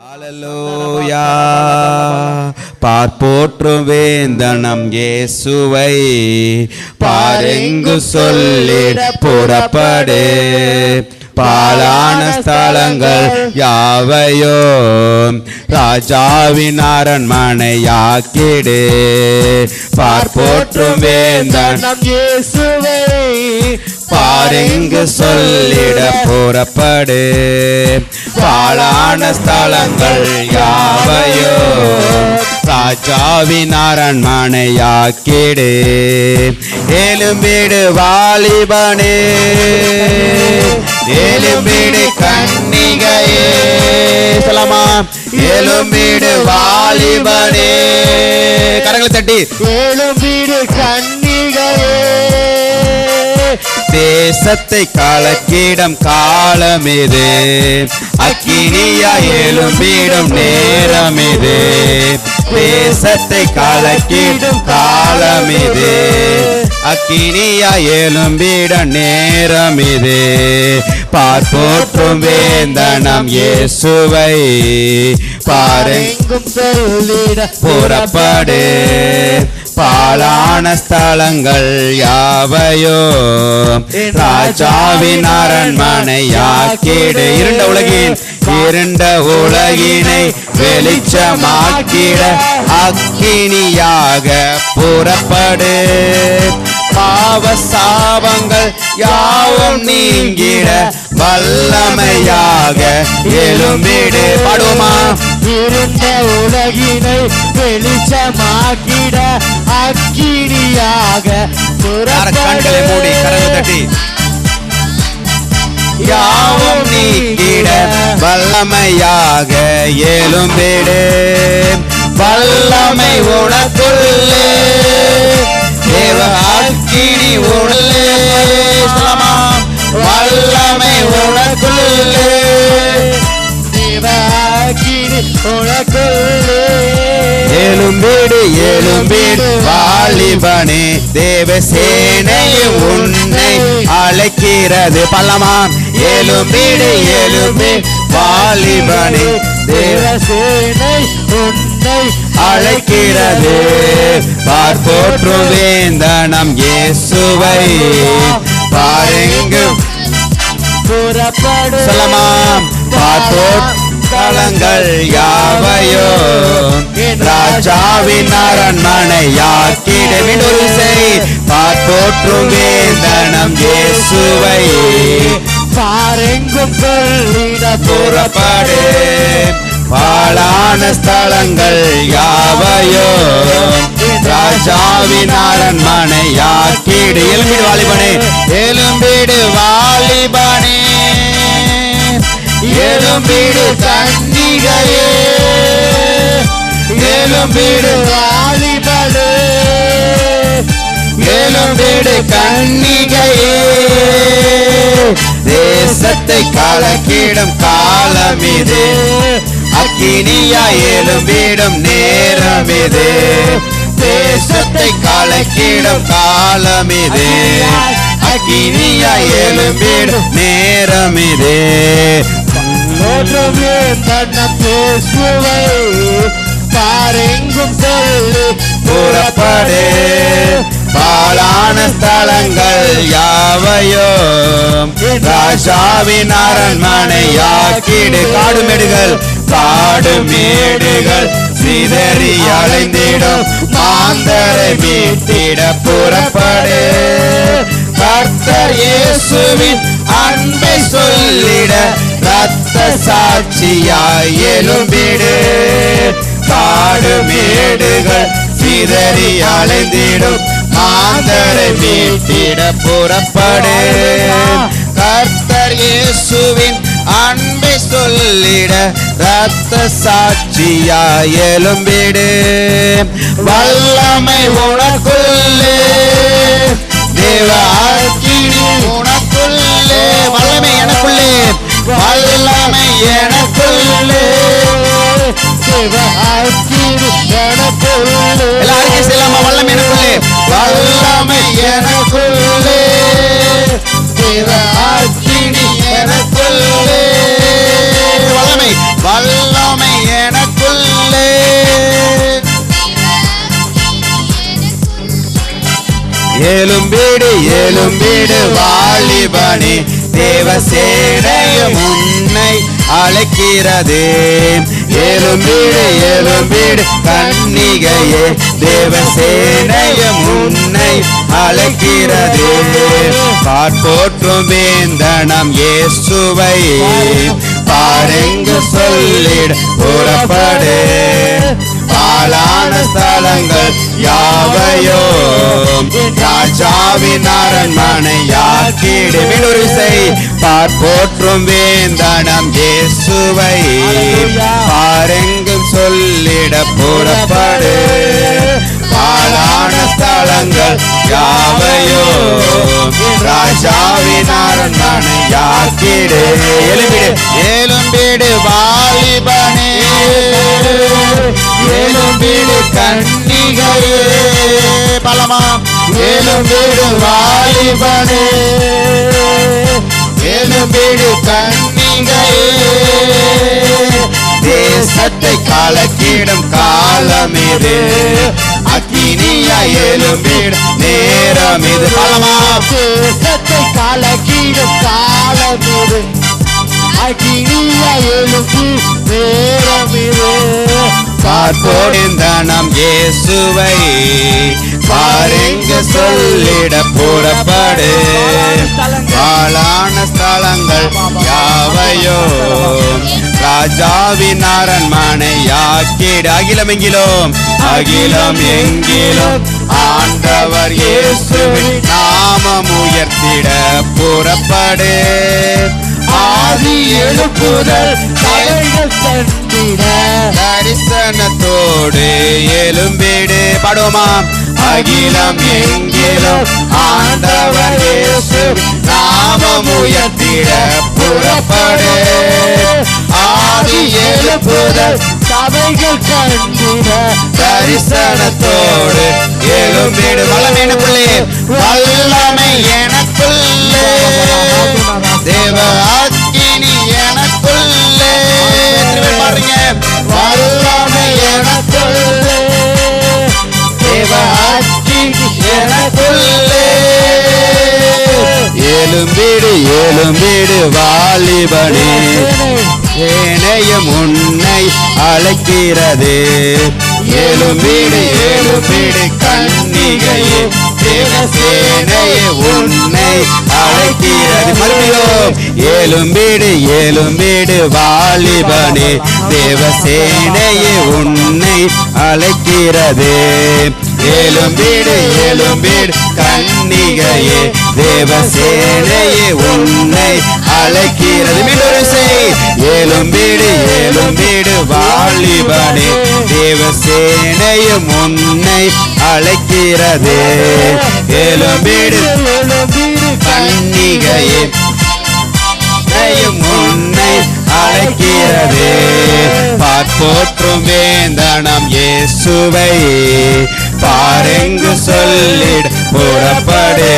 ஹalleluya. பார்ப்போற்றும் வேந்தனம் இயேசுவை. பாருங்கு சொல்லிட புறப்படு. பாலான ஸ்தலங்கள் யாவையோ. ராஜாவின் அரண்மனையாக்கிடு. பார்ப்போற்றும் வேந்தனம் இயேசுவை. பாருங்க சொல்லிட புறப்படு. பாழான ஸ்தலங்கள் யாவையோ. ராஜாவின் அரண்மனையாக்கிடு. ஏழும்பீடு வாலிபனே. ஏழும்பீடு கன்னிகையே. சொல்லமா ஏழும்பீடு வாலிபனே. கரங்களை தட்டி. ஏழும் கண்ணி தேசத்தை கலக்கிடம் காலம் இது அக்கினியா எழும்பிடும் நேரம் இது தேசத்தை கலக்கிடும் காலம் இது அக்கினியா எழும்பிட நேரம் இது பார்ப்போற்றும் வேந்தனம் இயேசுவை. பாருங்க எங்கும் சொல்லிட புறப்படு. பாலான ஸ்தலங்கள் யாவையோ? ராஜாவின் அரண்மனையாக்கிடு. இருண்ட உலகின் இருண்ட உலகினை வெளிச்சமாக்கிட அக்கினியாக புறப்படு. பாவ சாபங்கள் யாவும் நீங்கிட வல்லமையாக எழும்பிடு. படுமா இருந்த உலகினை வெளிச்சமாக வெளிச்சமாக்கிட அக்கினியாக கண்களை மூடி கரங்களை தட்டி? யாவும் நீக்கிட வல்லமையாக எழும்பிடு வல்லமை உனக்குள்ளே. தேவ அக்கினி உள்ளே வல்லமை உனக்குள்ளே. தேவ அக்கினி உனக்குள்ளே. எழும்பீடு எழும்பீடு வாலிபனே தேவசேனையும் உன்னை அழைக்கிறது பல்லமாம் எழும்பீடு எழும்பி வாலிபனே தேவ தேவசேனை உன்னை அழைக்கிறது. பார்ப்போற்றும் வேந்தனம் இயேசுவை பாருங்கு புறப்படு சொல்லமாம் பார்ப்போர் காலங்கள் யாவையோ? ராஜாவின் அரண்மனை யாக்கிட மீண்டும் விசை பார்ப்போற்றும் வேந்தனம் இயேசுவை. பாரெங்கும் சொல்லிட புறப்படு பாலான ஸ்தலங்கள் யாவையோ? ராஜாவின் அரண்மனை யாக்கிடு எலும்பிடு வாலிபனே எலும்பிடு வா எலும்பிடு கன்னிகையே எலும்பிடு வாலிபடு எலும்பிடு கன்னிகையே. தேசத்தை கலக்கிடும் காலம் இது. அக்கினியா எழும்பிடும் நேரம் இது. தேசத்தை கலக்கிடும் காலம் இது. அக்கினியா எழும்பிடும் நேரம் இது. தோற்றமே தன்னம் பேசுவை. பாரெங்கும் சொல்லி கூறப்படே. பாலான ஸ்தலங்கள் யாவையோ ராஜாவின் அரண்மனை காடுமேடுகள் காடுமேடுகள் சிதறி அலைந்திடும். மாந்தரை மீட்டிட புறப்படு. கர்த்தர் இயேசுவின் அன்பை சொல்லிட ரத்த சாட்சியாய் எலும்பிடு காடு மேடுகள் சிதறி அலைந்திடும். மாந்தரை மீட்டிட புறப்படு. கர்த்தர் இயேசுவின் அன்பை சொல்லிட ரத்த சாட்சியாய் எலும்பிடு வல்லமை உனக்குள்ளே. தேவ உனக்குள்ளே. வல்லமை எனக்கு வல்லமை எனக்குள்ளே. எலும்பீடு எலும்பீடு வாலிபனே தேவ சேனையும் உன்னை அழைக்கிறது. எலும்பீடு எலும்பீடு கன்னிகையே தேவ சேனையும் உன்னை அழைக்கிறது. பாட்போற்றும் வேந்தனம் இயேசுவை பாருங்கள். சொல்லிட புறப்படு. பாலான ஸ்தலங்கள் யாவையோ ராஜாவின் அரண்மனை யாக்கிடு மீனொரு விசை பார்ப்போற்றும் வேந்தனம் இயேசுவை. பாரெங்கும் சொல்லிட புறப்படு. பாலான ஸ்தலங்கள் யாவையோ ராஜாவின் அரண்மனை யாக்கிடு எழும்பிடு எலும்பிடு வாலிபனே. எலும்பிடு கன்னிகையே பலமா? எலும்பிடு வாலிபனே. எலும்பிடு கன்னிகையே தேசத்தை காலக்கிடும் காலமிது இது அக்கினியா எலும்பிடு நேரம் இது பலமா தேசத்தை கலக்கிடும் காலம் இது. அகினிய எழுப்பு நேரம் இது. பார்ப்போடிந்த நம் இயேசுவை பாருங்க சொல்லிட புறப்படு ராஜாவின் அரண்மனை யாக்கிடு அகிலம் எங்கிலும் அகிலம் எங்கிலும் ஆண்டவர் இயேசுவின் நாமம் உயர்த்திட புறப்படு. ஆதி எழுப்புதல் தலைகள் தந்திட தரிசனத்தோடு எலும்பிடு படுமா அகிலம் எங்கிலும் ஆண்டவர் இயேசு நாமம் உயர்த்திட புறப்படு. ஆதி எழுப்புதல் சபைகள் கண்டிட தரிசனத்தோடு எழும்பிடு வளமேன பிள்ளை? வல்லமை எனக்குள்ளே தேவ அக்கினி எனக்குள்ளே பாருங்க. வல்லமை எனக்குள்ளே தேவ அக்கினி எனக்குள்ளே எழும்பிடு எழும்பிடு வாலிபனே. ஏனையும் உன்னை அழைக்கிறது. ஏழும்பீடு ஏழும்பீடு கண்ணிகையே தேவசேனையே உன்னை அழைக்கிறது. மறுபடியும் ஏழும்பீடு ஏழும்பீடு வாலிபனே. தேவசேனையே உன்னை அழைக்கிறது. ஏழும்பீடு ஏழும்பீடு கன்னிகையே தேவசேனையே உன்னை அழைக்கிறது. மீண்டும் செய் ஏழும்பீடு ஏழும்பீடு வாலிபனே தேவசேனையும் உன்னை அழைக்கிறது. ஏழும்பீடு கன்னிகையே உன்னை அழைக்கிறது. பார்ப்போற்றும் வேந்தனம் இயேசுவை. பாருங்கு சொல்லிட புறப்படு.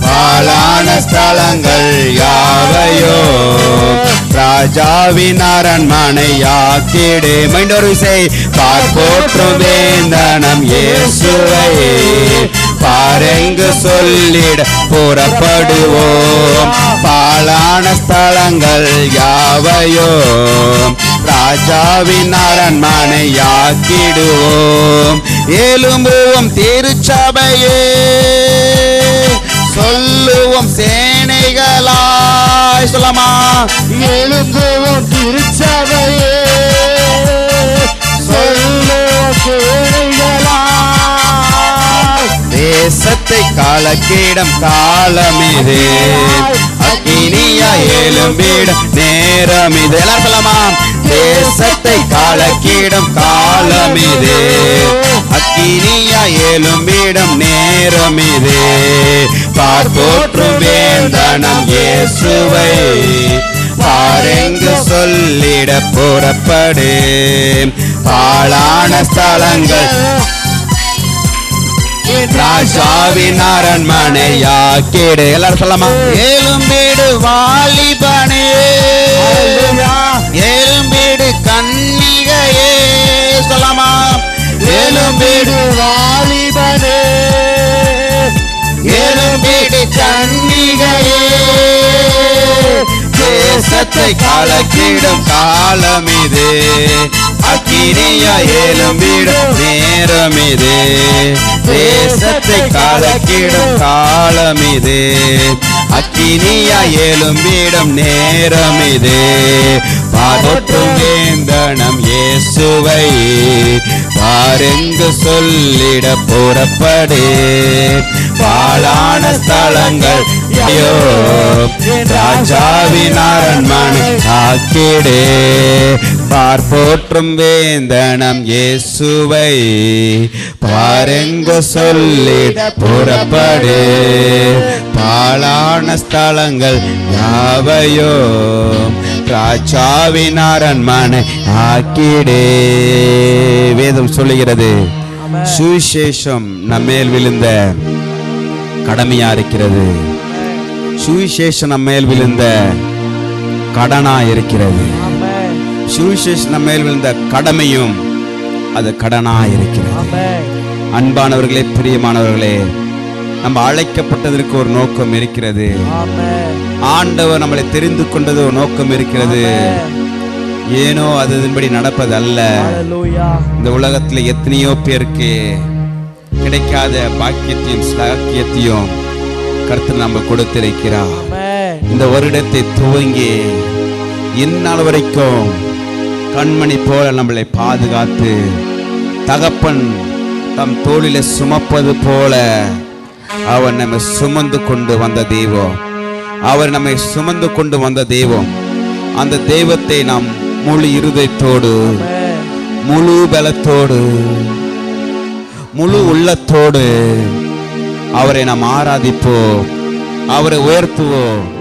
பாலான ஸ்தலங்கள் யாவையோ. ராஜாவின் அரண்மனையாக்கிடு யாக்கிடு மைண்டொரு விசை பார்ப்போற்றும் வேந்தனம் இயேசுவை. பாருங்கு சொல்லிட புறப்படுவோம். பாலான ஸ்தலங்கள் யாவையோ. ராஜாவின் அரண்மனை யாக்கிடுவோம் எலும்புவோம் திருச்சபையே. சொல்லுவோம் சேனைகளாய். சொல்லமா எழும்புவோம் திருச்சபையே. சொல்லுவோம் கேளுங்களா தேசத்தை காலக்கிடம் காலம் இது அக்கினியா எழும்பிடும் நேரம் இது எல்லாரும் சொல்லலாம்? தேசத்தை காலக்கிடம் காலம் இது அக்கினியா எழும்பிடும் நேரம் இது பார்ப்போற்றும் வேந்தனம் இயேசுவை. பாருங்கு சொல்லிட புறப்படு. பாழான ஸ்தலங்கள். ராஜாவின் அரண்மனை யாக்கிடு எல்லாரும் சொல்லலாமா? ஏழும்பீடு வாலிபனே. கன்னிகையே சொல்லமா எலும்பிடு வாலிபனே. எலும்பிடு கன்னிகையே தேசத்தை கலக்கிடும் காலம் இது. அக்கினியா எலும்பிடும் நேரம் இது. தேசத்தை கலக்கிடும் காலம் அக்கினியா ஏலும்பிடும் நேரம் இது. பாதொற்றும் வேந்தனம் இயேசுவை பாருங்கு சொல்லிட புறப்படு. பாலான ஸ்தலங்கள் ஐயோ ராஜாவின் அரண்மனை ஆக்கிடே பார்ப்போற்றும் வேந்தனம் இயேசுவை. பாருங்க சொல்லிட புறப்படு. பாழான ஸ்தலங்கள் யாவையோ. ராஜாவின் அரண்மனை ஆக்கிடே. வேதம் சொல்லுகிறது சுவிசேஷம் நம்மேல் விழுந்த கடமையா இருக்கிறது. சுவிசேஷம் நம்மேல் விழுந்த கடனா இருக்கிறது. ஆமென் சுவிசேஷம் நம்மேல் விழுந்த கடமையும் அது கடனா இருக்கிறது. அன்பானவர்களே பிரியமானவர்களே நம்ம அழைக்கப்பட்டதற்கு ஒரு நோக்கம் இருக்கிறது. ஆண்டவர் நம்மளை தெரிந்து கொண்டது ஒரு நோக்கம் இருக்கிறது. ஏனோ அது அதன்படி நடப்பது அல்ல இந்த உலகத்துல எத்தனையோ பேருக்கு கிடைக்காத பாக்கியத்தையும் ஸ்லாக்கியத்தையும் கர்த்தர் நம்ம கொடுத்திருக்கிறார். இந்த வருடத்தை துவங்கி இந்நாள் வரைக்கும் கண்மணி போல நம்மளை பாதுகாத்து தகப்பன் தம் தோளில சுமப்பது போல அவர் நம்மை சுமந்து கொண்டு வந்த தெய்வம். அவர் நம்மை சுமந்து கொண்டு வந்த தெய்வம். அந்த தெய்வத்தை நாம் முழு இருதயத்தோடு முழு பலத்தோடு முழு உள்ளத்தோடு அவரை நாம் ஆராதிப்போம். அவரை உயர்த்துவோம்.